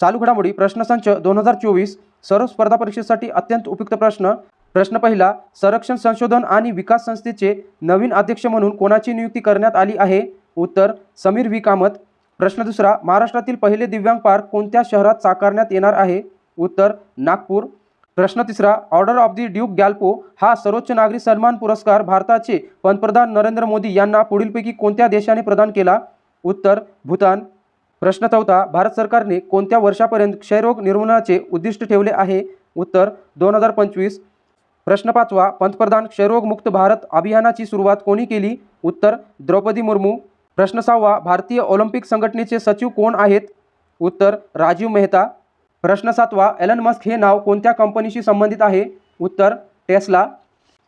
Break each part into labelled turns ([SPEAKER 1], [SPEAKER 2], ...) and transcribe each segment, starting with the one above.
[SPEAKER 1] चालू घडामोडी प्रश्नसंच दोन हजार चोवीस सर्व स्पर्धा परीक्षेसाठी अत्यंत उपयुक्त प्रश्न. प्रश्न पहिला संरक्षण संशोधन आणि विकास संस्थेचे नवीन अध्यक्ष म्हणून कोणाची नियुक्ती करण्यात आली आहे? उत्तर समीर व्ही. कामत. प्रश्न दुसरा महाराष्ट्रातील पहिले दिव्यांग पार्क कोणत्या शहरात साकारण्यात येणार आहे? उत्तर नागपूर. प्रश्न तिसरा order of the Druk Gyalpo हा सर्वोच्च नागरी सन्मान पुरस्कार भारताचे पंतप्रधान नरेंद्र मोदी यांना पुढीलपैकी कोणत्या देशाने प्रदान केला? उत्तर भूतान. प्रश्न चौथा भारत सरकारने कोणत्या वर्षापर्यंत क्षयरोग निर्मूलनाचे उद्दिष्ट ठेवले आहे? उत्तर दोन हजार पंचवीस. प्रश्न पाचवा पंतप्रधान क्षयरोगमुक्त भारत अभियानाची सुरुवात कोणी केली? उत्तर द्रौपदी मुर्मू. प्रश्न सहावा भारतीय ऑलिम्पिक संघटनेचे सचिव कोण आहेत? उत्तर राजीव मेहता. प्रश्न सातवा एलन मस्क हे नाव कोणत्या कंपनीशी संबंधित आहे? उत्तर टेस्ला.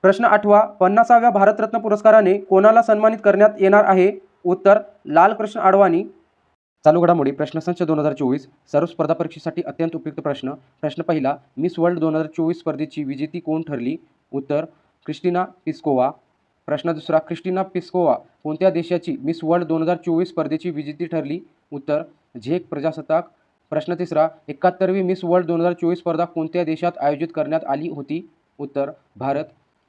[SPEAKER 1] प्रश्न आठवा पन्नासाव्या भारतरत्न पुरस्काराने कोणाला सन्मानित करण्यात येणार आहे? उत्तर लालकृष्ण अडवाणी चालू घडामोडी प्रश्नसंच दोन हजार चोवीस सर्व स्पर्धा परीक्षेसाठी अत्यंत उपयुक्त प्रश्न. प्रश्न पहिला मिस वर्ल्ड दोन हजार चोवीस स्पर्धेची विजेती कोण ठरली? उत्तर क्रिस्टिना पिस्कोवा. प्रश्न दुसरा क्रिस्टिना पिस्कोवा कोणत्या देशाची मिस वर्ल्ड दोन हजार चोवीस स्पर्धेची विजेती ठरली? उत्तर झेक प्रजासत्ताक. प्रश्न तिसरा एकाहत्तरवी मिस वर्ल्ड दोन हजार चोवीस स्पर्धा कोणत्या देशात आयोजित करण्यात आली होती? उत्तर भारत.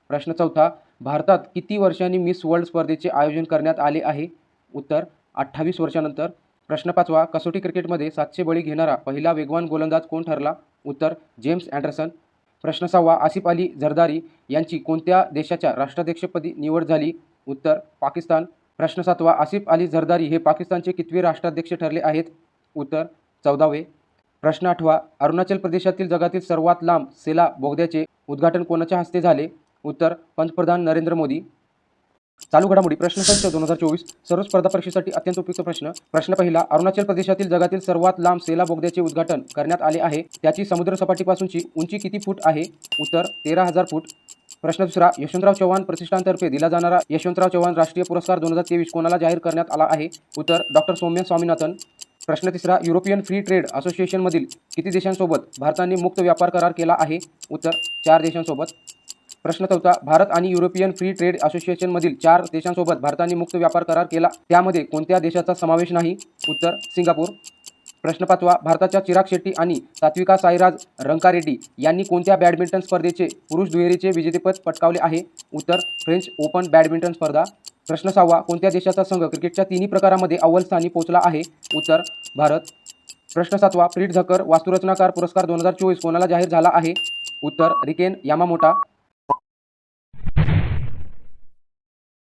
[SPEAKER 1] प्रश्न चौथा भारतात किती वर्षांनी मिस वर्ल्ड स्पर्धेचे आयोजन करण्यात आले आहे? उत्तर अठ्ठावीस वर्षानंतर. प्रश्न पाचवा कसोटी क्रिकेटमध्ये सातशे बळी घेणारा पहिला वेगवान गोलंदाज कोण ठरला? उत्तर जेम्स अँडरसन प्रश्न सहावा आसिफ अली झरदारी यांची कोणत्या देशाच्या राष्ट्राध्यक्षपदी निवड झाली? उत्तर पाकिस्तान. प्रश्न सातवा आसिफ अली झरदारी हे पाकिस्तानचे कितवे राष्ट्राध्यक्ष ठरले आहेत? उत्तर चौदावे. प्रश्न आठवा अरुणाचल प्रदेशातील जगातील सर्वात लांब सेला बोगद्याचे उद्घाटन कोणाच्या हस्ते झाले? उत्तर पंतप्रधान नरेंद्र मोदी. चालू घडामोडी. प्रश्न संच दोन हजार चोवीस. सर्व स्पर्धा परीक्षेसाठी अत्यंत उपयुक्त प्रश्न. प्रश्न पहिला अरुणाचल प्रदेशातील जगातील सर्वात लांब सेला बोगद्याचे उद्घाटन करण्यात आले आहे. त्याची समुद्र सपाटीपासूनची उंची किती फूट आहे? उत्तर तेरा हजार फूट. प्रश्न दुसरा यशवंतराव चव्हाण प्रतिष्ठानतर्फे दिला जाणारा यशवंतराव चव्हाण राष्ट्रीय पुरस्कार दोन हजार तेवीस कोणाला जाहीर करण्यात आला आहे? उत्तर डॉक्टर सौम्य स्वामीनाथन. प्रश्न तिसरा युरोपियन फ्री ट्रेड असोसिएशनमधील किती देशांसोबत भारताने मुक्त व्यापार करार केला आहे? उत्तर चार देशांसोबत. प्रश्न चौथा भारत आणि युरोपियन फ्री ट्रेड असोसिएशनमधील चार देशांसोबत भारताने मुक्त व्यापार करार केला. त्यामध्ये कोणत्या देशाचा समावेश नाही? उत्तर सिंगापूर. प्रश्न पाचवा भारताच्या चिराग शेट्टी आणि सात्विका साईराज रंकारेड्डी यांनी कोणत्या बॅडमिंटन स्पर्धेचे पुरुष दुहेरीचे विजेतेपद पटकावले आहे? उत्तर फ्रेंच ओपन बॅडमिंटन स्पर्धा. प्रश्न सहावा कोणत्या देशाचा संघ क्रिकेटच्या तिन्ही प्रकारामध्ये अव्वल स्थानी पोहोचला आहे? उत्तर भारत. प्रश्न सातवा प्रीट झकर वास्तुरचनाकार पुरस्कार दोन हजार चोवीस कोणाला जाहीर झाला आहे? उत्तर रिकेन यामामोटा.